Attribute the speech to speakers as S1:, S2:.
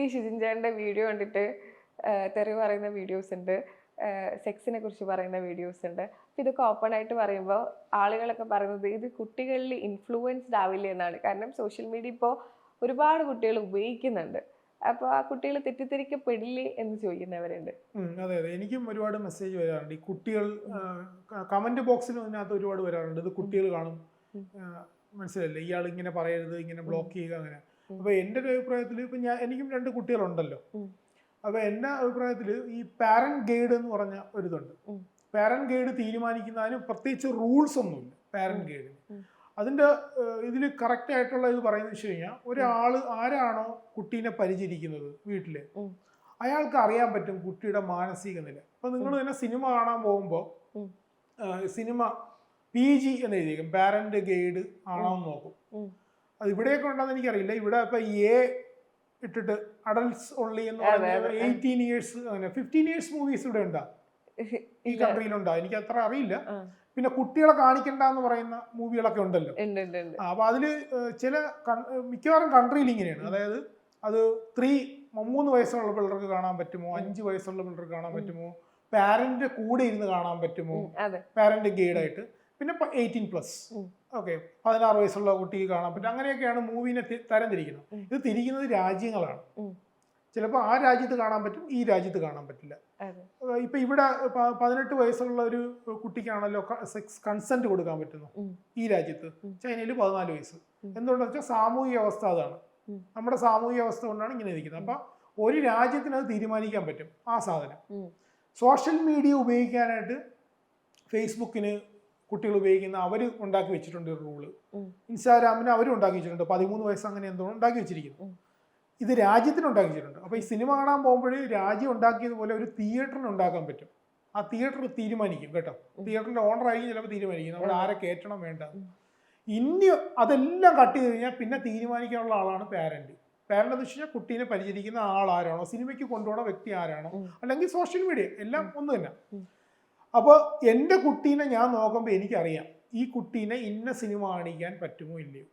S1: ഈ ഷിജിൻചാന്റെ വീഡിയോ കണ്ടിട്ട് തെറി പറയുന്ന വീഡിയോസ് ഉണ്ട് സെക്സിനെ കുറിച്ച് പറയുന്ന വീഡിയോസ് ഉണ്ട്. അപ്പോൾ ഇതൊക്കെ ഓപ്പൺ ആയിട്ട് പറയുമ്പോൾ ആളുകളൊക്കെ പറയുന്നത് ഇത് കുട്ടികളിൽ ഇൻഫ്ലുവൻസ്ഡ് ആവില്ല എന്നാണ്. കാരണം സോഷ്യൽ മീഡിയ ഇപ്പോൾ ഒരുപാട് കുട്ടികൾ ഉപയോഗിക്കുന്നുണ്ട്. അപ്പോൾ ആ കുട്ടികൾ തെറ്റിദ്ധരിക്കപ്പെടില്ലേ എന്ന് ചോദിക്കുന്നവരുണ്ട്.
S2: അതെ അതെ. എനിക്കും ഒരുപാട് മെസ്സേജ് വരാറുണ്ട്. ഈ കുട്ടികൾ കമന്റ് ബോക്സിലും അതിനകത്ത് ഒരുപാട് വരാറുണ്ട്. ഇത് കുട്ടികൾ കാണും. മനസ്സിലല്ലേ ഇയാൾ ഇങ്ങനെ പറയരുത് ഇങ്ങനെ ബ്ലോക്ക് ചെയ്യുക അങ്ങനെ. അപ്പൊ എന്റെ ഒരു അഭിപ്രായത്തിൽ ഇപ്പൊ ഞാൻ എനിക്കും രണ്ട് കുട്ടികളുണ്ടല്ലോ. അപ്പൊ എന്റെ അഭിപ്രായത്തിൽ ഈ പാരന്റ് ഗൈഡ് എന്ന് പറഞ്ഞ ഒരിതുണ്ട്.
S1: പാരൻ
S2: പാരന്റ് ഗൈഡ് തീരുമാനിക്കുന്നതിന് പ്രത്യേകിച്ച് റൂൾസ് ഒന്നുമില്ല പാരന്റ് ഗൈഡിന്. അതിന്റെ ഇതിൽ കറക്റ്റ് ആയിട്ടുള്ള ഇത് പറയുന്നത് വെച്ച് കഴിഞ്ഞാൽ ഒരാൾ ആരാണോ കുട്ടീനെ പരിചരിക്കുന്നത്
S1: വീട്ടിൽ
S2: അയാൾക്ക് അറിയാൻ പറ്റും കുട്ടിയുടെ മാനസിക നില. അപ്പൊ നിങ്ങൾ തന്നെ സിനിമ കാണാൻ പോകുമ്പോൾ സിനിമ പി ജി എന്ന് എഴുതിയേക്കും. പാരന്റ് ഗൈഡ് ആണോ എന്ന് നോക്കും. അത് ഇവിടെയൊക്കെ ഉണ്ടെന്ന് എനിക്കറിയില്ല. ഇവിടെ ഇപ്പൊ എ ഇട്ടിട്ട് അഡൽട്സ് ഓൺലി എന്ന്
S1: പറയുന്നത്.
S2: എയ്റ്റീൻ ഇയേഴ്സ് അങ്ങനെ ഫിഫ്റ്റീൻ ഇയേഴ്സ് മൂവീസ് ഇവിടെ ഉണ്ടാ. ഈ കൺട്രിയിലുണ്ടോ എനിക്ക് അത്ര അറിയില്ല. പിന്നെ കുട്ടികളെ കാണിക്കണ്ട എന്ന് പറയുന്ന മൂവികളൊക്കെ ഉണ്ടല്ലോ.
S1: ഉണ്ട് ഉണ്ട് ഉണ്ട്.
S2: അപ്പൊ അതിൽ ചില മിക്കവാറും കൺട്രിയിൽ ഇങ്ങനെയാണ്. അതായത് അത് ത്രീ മൂന്ന് വയസ്സുള്ള പിള്ളേർക്ക് കാണാൻ പറ്റുമോ? അഞ്ച് വയസ്സുള്ള പിള്ളേർക്ക് കാണാൻ പറ്റുമോ? പാരന്റ് കൂടെ ഇരുന്ന് കാണാൻ പറ്റുമോ? പാരന്റ് ഗൈഡായിട്ട് പിന്നെ എയ്റ്റീൻ പ്ലസ്. ഓക്കെ പതിനാറ് വയസ്സുള്ള കുട്ടിക്ക് കാണാൻ പറ്റും. അങ്ങനെയൊക്കെയാണ് മൂവിനെ
S1: തരംതിരിക്കുന്നത്.
S2: ഇത് തിരിക്കുന്നത് രാജ്യങ്ങളാണ്. ചിലപ്പോൾ ആ രാജ്യത്ത് കാണാൻ പറ്റും ഈ രാജ്യത്ത് കാണാൻ പറ്റില്ല. ഇപ്പൊ ഇവിടെ പതിനെട്ട് വയസ്സുള്ള ഒരു കുട്ടിക്കാണല്ലോ സെക്സ് കൺസെന്റ് കൊടുക്കാൻ പറ്റുന്നു ഈ രാജ്യത്ത്. ചൈനയിൽ പതിനാല് വയസ്സ്. എന്തുകൊണ്ടെന്ന് വെച്ചാൽ സാമൂഹിക അവസ്ഥ അതാണ്. നമ്മുടെ സാമൂഹിക അവസ്ഥ കൊണ്ടാണ് ഇങ്ങനെ ഇരിക്കുന്നത്. അപ്പൊ ഒരു രാജ്യത്തിന് അത് തീരുമാനിക്കാൻ പറ്റും. ആ സാധനം. സോഷ്യൽ മീഡിയ ഉപയോഗിക്കാനായിട്ട് ഫേസ്ബുക്കിന് കുട്ടികൾ ഉപയോഗിക്കുന്ന അവർ ഉണ്ടാക്കി വെച്ചിട്ടുണ്ട് ഒരു
S1: റൂൾ.
S2: ഇൻസ്റ്റാഗ്രാമിന് അവരും ഉണ്ടാക്കി വെച്ചിട്ടുണ്ട്. പതിമൂന്ന് വയസ്സ് അങ്ങനെ എന്തോ ഉണ്ടാക്കി വെച്ചിരിക്കുന്നു. ഇത് രാജ്യത്തിന് ഉണ്ടാക്കി വെച്ചിട്ടുണ്ട്. അപ്പോൾ ഈ സിനിമ കാണാൻ പോകുമ്പോൾ രാജ്യം ഉണ്ടാക്കിയതുപോലെ ഒരു തിയേറ്ററിന് ഉണ്ടാക്കാൻ പറ്റും. ആ തിയേറ്റർ തീരുമാനിക്കും കേട്ടോ.
S1: തിയേറ്ററിന്റെ
S2: തിയേറ്ററിന്റെ ഓണർ ആയിരിക്കും ചിലപ്പോൾ തീരുമാനിക്കും. നമ്മൾ ആരെ കയറ്റണം വേണ്ട ഇനി അതെല്ലാം കട്ട് ചെയ്ത് കഴിഞ്ഞാൽ പിന്നെ തീരുമാനിക്കാനുള്ള ആളാണ് പാരന്റ് പാരന്റ് എന്ന് വെച്ച് കഴിഞ്ഞാൽ കുട്ടീനെ പരിചരിക്കുന്ന ആൾ ആരാണോ സിനിമയ്ക്ക് കൊണ്ടുപോകുന്ന വ്യക്തി ആരാണോ? അല്ലെങ്കിൽ സോഷ്യൽ മീഡിയ എല്ലാം ഒന്ന് തന്നെ. അപ്പോൾ എന്റെ കുട്ടീനെ ഞാൻ നോക്കുമ്പോൾ എനിക്കറിയാം ഈ കുട്ടീനെ ഇന്ന സിനിമ കാണിക്കാൻ പറ്റുമോ ഇല്ലയോ.